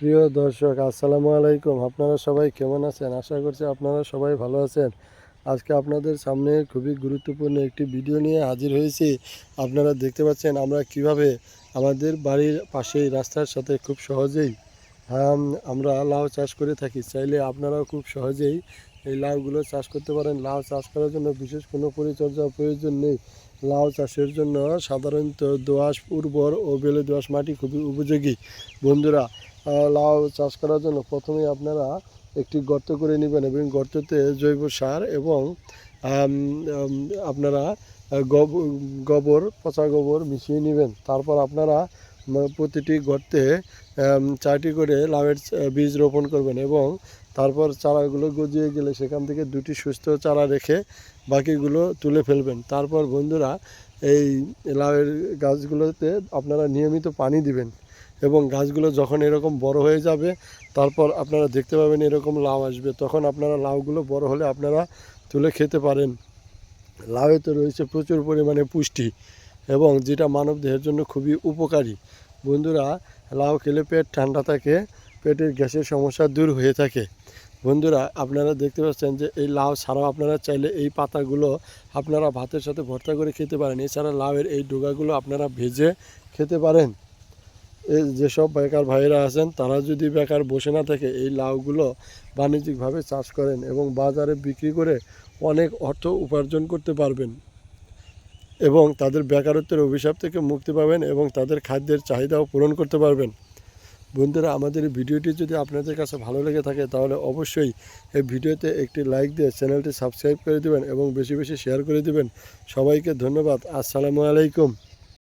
প্রিয় দর্শক আসসালামু আলাইকুম। আপনারা সবাই কেমন আছেন? আশা করছি আপনারা সবাই ভালো আছেন। আজকে আপনাদের সামনে খুবই গুরুত্বপূর্ণ একটি ভিডিও নিয়ে হাজির হয়েছি। আপনারা দেখতে পাচ্ছেন আমরা কীভাবে আমাদের বাড়ির পাশেই রাস্তার সাথে খুব সহজেই আম, আমরা লাউ চাষ করে থাকি। চাইলে আপনারাও খুব সহজেই এই লাউগুলো চাষ করতে পারেন। লাউ চাষ করার জন্য বিশেষ কোনো পরিচর্যা প্রয়োজন নেই। লাউ চাষের জন্য সাধারণত দোআঁশ উর্বর ও বেলে দোআঁশ মাটি খুবই উপযোগী। বন্ধুরা লাউ চাষ করার জন্য প্রথমেই আপনারা একটি গর্ত করে নেবেন এবং গর্ততে জৈব সার এবং আপনারা গোবর, পচা গোবর মিশিয়ে নেবেন। তারপর আপনারা প্রতিটি গর্তে চারটি করে লাউয়ের বীজ রোপণ করবেন এবং তারপর চারাগুলো গজিয়ে গেলে সেখান থেকে দুটি সুস্থ চারা রেখে বাকিগুলো তুলে ফেলবেন। তারপর বন্ধুরা, এই লাউয়ের গাছগুলোতে আপনারা নিয়মিত পানি দিবেন। এবং গাছগুলো যখন এরকম বড় হয়ে যাবে, তারপর আপনারা দেখতে পাবেন এরকম লাউ আসবে। তখন আপনারা লাউগুলো বড় হলে আপনারা তুলে খেতে পারেন। লাউয়েতে রয়েছে প্রচুর পরিমাণে পুষ্টি এবং যেটা মানব দেহের জন্য খুবই উপকারী। বন্ধুরা, লাউ খেলে পেট ঠান্ডা থাকে, পেটের গ্যাসের সমস্যা দূর হয়ে থাকে। বন্ধুরা, আপনারা দেখতে পাচ্ছেন যে এই লাউ ছাড়াও আপনারা চাইলে এই পাতাগুলো আপনারা ভাতের সাথে ভর্তা করে খেতে পারেন। এছাড়া লাউয়ের এই ডোগাগুলো আপনারা ভেজে খেতে পারেন। যেসব বেকার ভাইয়েরা আছেন, তারা যদি বেকার বসে না থাকে, এই লাউগুলো বাণিজ্যিকভাবে চাষ করেন এবং বাজারে বিক্রি করে অনেক অর্থ উপার্জন করতে পারবেন এবং তাদের বেকারত্বের অভিশাপ থেকে মুক্তি পাবেন এবং তাদের খাদ্যের চাহিদাও পূরণ করতে পারবেন। বন্ধুরা, আমাদের ভিডিওটি যদি আপনাদের কাছে ভালো লেগে থাকে, তাহলে অবশ্যই এই ভিডিওতে একটি লাইক দিয়ে চ্যানেলটি সাবস্ক্রাইব করে দেবেন এবং বেশি বেশি শেয়ার করে দিবেন। সবাইকে ধন্যবাদ। আসসালামু আলাইকুম।